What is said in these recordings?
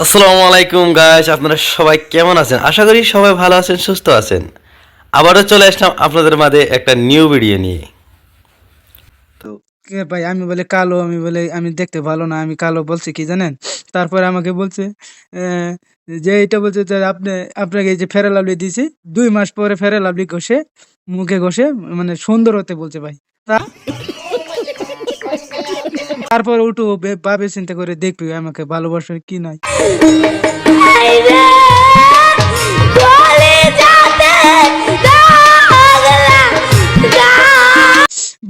আসসালামু আলাইকুম গাইস আপনারা সবাই কেমন আছেন? আশা করি সবাই ভালো আছেন, সুস্থ আছেন। আবারও চলে আসলাম আপনাদের মাঝে একটা নিউ ভিডিও নিয়ে। কে ভাই, আমি বলে কালো, আমি বলে আমি দেখতে ভালো না, আমি কালো বলছি কি জানেন? তারপরে আমাকে বলছে যে এটা বলছে যে আপনি, আপনাকে এই যে ফেরা লাভলি দিয়েছি, দুই মাস পরে ফেরা লাভলি ঘষে, মুখে ঘষে মানে সুন্দর হতে বলছে ভাই। তা- তারপর উঠু ভাবে চিন্তা করে দেখবি আমাকে ভালোবাসে কি নাই।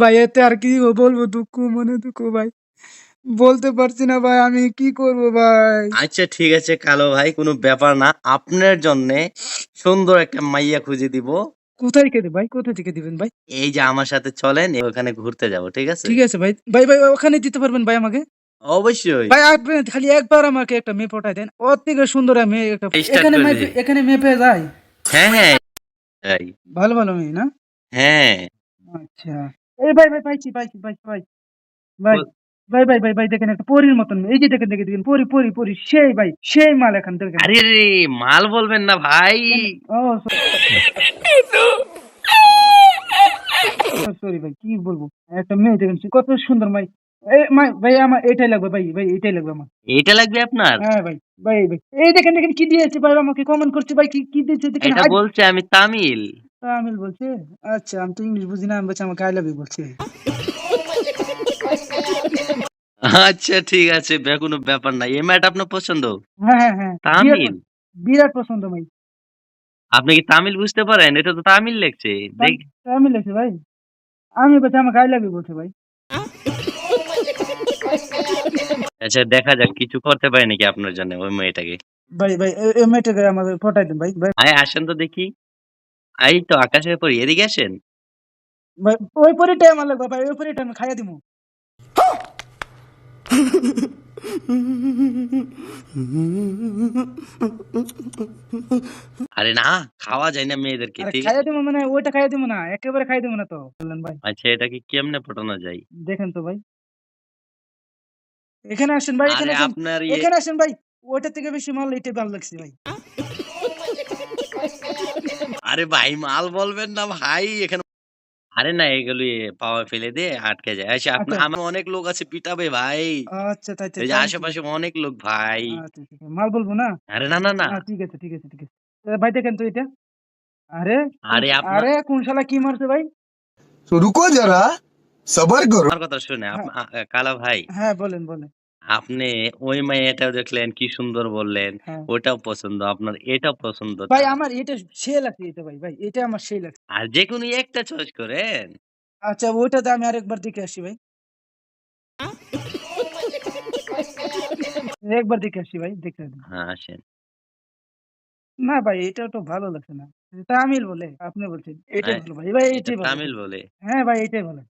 ভাই, এতে আর কি বলব? দুঃখ, মনে দুঃখ, ভাই। বলতে পারছি না, ভাই, আমি কি করব, ভাই? আচ্ছা ঠিক আছে, কালো ভাই, কোনো ব্যাপার না। আপনার জন্য সুন্দর একটা মাইয়া খুঁজে দিব। কোথায় থেকে ভাই? কোথা থেকে দিবেন ভাই? এই যে আমার সাথে চলেন ওখানে ঘুরতে যাব ঠিক আছে? ঠিক আছে ভাই। ভাই ভাই ওখানে দিতে পারবেন ভাই আমাকে? অবশ্যই। ভাই আপনি খালি একবার আমাকে একটা মেয়ে পটাই দেন। ওর থেকে সুন্দর মেয়ে একটা এখানে এখানে মেয়ে পেয়ে যায়? হ্যাঁ হ্যাঁ। ভালো ভালো মেয়ে না? হ্যাঁ। আচ্ছা। এই ভাই ভাই পাইছি পাইছি পাইছি ভাই। ভাই। ভাই ভাই ভাই ভাই দেখেন একটা পরীর মতন। এই যে দেখেন দেখেন দেখেন পরি পরি পরি সেই ভাই সেই মাল এখন দেখেন আরে রে মাল বলবেন না ভাই। ও সরি ভাই কি বলব? একটা মেয়ে দেখেন কত সুন্দর মাই। ভাই আমার এটাই লাগবে ভাই ভাই এটাই লাগবে আমার। এটা লাগবে আপনার? হ্যাঁ ভাই ভাই ভাই। এই দেখেন দেখেন কি দিয়েছে ভাই আমাকে কমেন্ট করছে ভাই কি কি দিয়েছে দেখেন এটা বলছে আমি তামিল। তামিল বলছে আচ্ছা আমি তো ইংলিশ বুঝি না আমি বলছি আমাকে আই লাভ ইউ বলছে। আচ্ছা ঠিক আছে কোনো ব্যাপার না এই ম্যাট আপনার পছন্দ? হ্যাঁ হ্যাঁ হ্যাঁ। বিরাট তামিল বিরাট পছন্দ ভাই। আপনি কি তামিল বুঝতে পারেন? এটা তো তামিল লেখছে। দেখ তামিল আছে ভাই। আমি বলছি আমাকে আই লাভ ইউ বলছে ভাই। আচ্ছা দেখা যাক কিছু করতে পারি নাকি আপনার জন্য ওই মেয়েটাকে? ভাই ভাই এ- এই মেয়েটাকে আমাকে ফটাই দেন ভাই ভাই। আয় আসেন তো দেখি। এই তো আকাশের পরি এদিকে আসেন। ভাই ওই পরিটাই আমার লাগবে ভাই ওই পরিটা আমি খাইয়া দিমু। আরে না খাওয়া যায় না মেয়েদেরকে খাইয়া আছে? মানে ওইটা খাইয়া দিমু না একেবারে খাইয়া দিমু না তো বললেন ভাই। আচ্ছা এটাকে কেমনে পটানো যায়? দেখেন তো ভাই। এখানে আসেন ভাই এখানে আপনার ইয়ে এখানে আসেন ভাই ওইটা থেকে বেশি মাল এটা ভালো লাগছে ভাই। আরে ভাই মাল বলবেন না ভাই এখানে আরে না এগুলি পাওয়া ফেলে দিয়ে আটকে যায় আচ্ছা আপনার আচ্ছা। আমার অনেক লোক আছে পিটাবে ভাই আচ্ছা তাই তাই এই যে তাই। আশেপাশে অনেক লোক ভাই আচ্ছা, ঠিক আছে। মাল বলবো না আরে না না না আহ, ঠিক আছে ঠিক আছে ঠিক আছে এ, ভাই দেখেন তো এটা আরে আরে আপনার আরে কোন শালা কি মারছে ভাই तो रुको जरा सबर करो আমার কথা শুনে আপ- আ- আ- কালা ভাই হ্যাঁ বলেন বলেন আপনি ওই মেয়েটাও দেখলেন কি সুন্দর বললেন। হ্যাঁ। ওটাও পছন্দ আপনার এটাও পছন্দ ভাই তা- আমার এটা সে লাগছে এটা ভাই ভাই এটা আমার সেই লাগছে আর যে কোনো একটা চয়েস করেন। আচ্ছা ওইটাতে আমি আরেকবার দেখে আসি ভাই। একবার দেখে আসি ভাই দেখে আসি। হ্যাঁ আসেন। না ভাই এটা তো ভালো লাগছে না। তামিল বলে আপনি বলছেন এটাই হ্যাঁ, ভালো ভাই ভাই এটা এটাই ভালো। তামিল বলে। হ্যাঁ ভাই এটাই ভালো।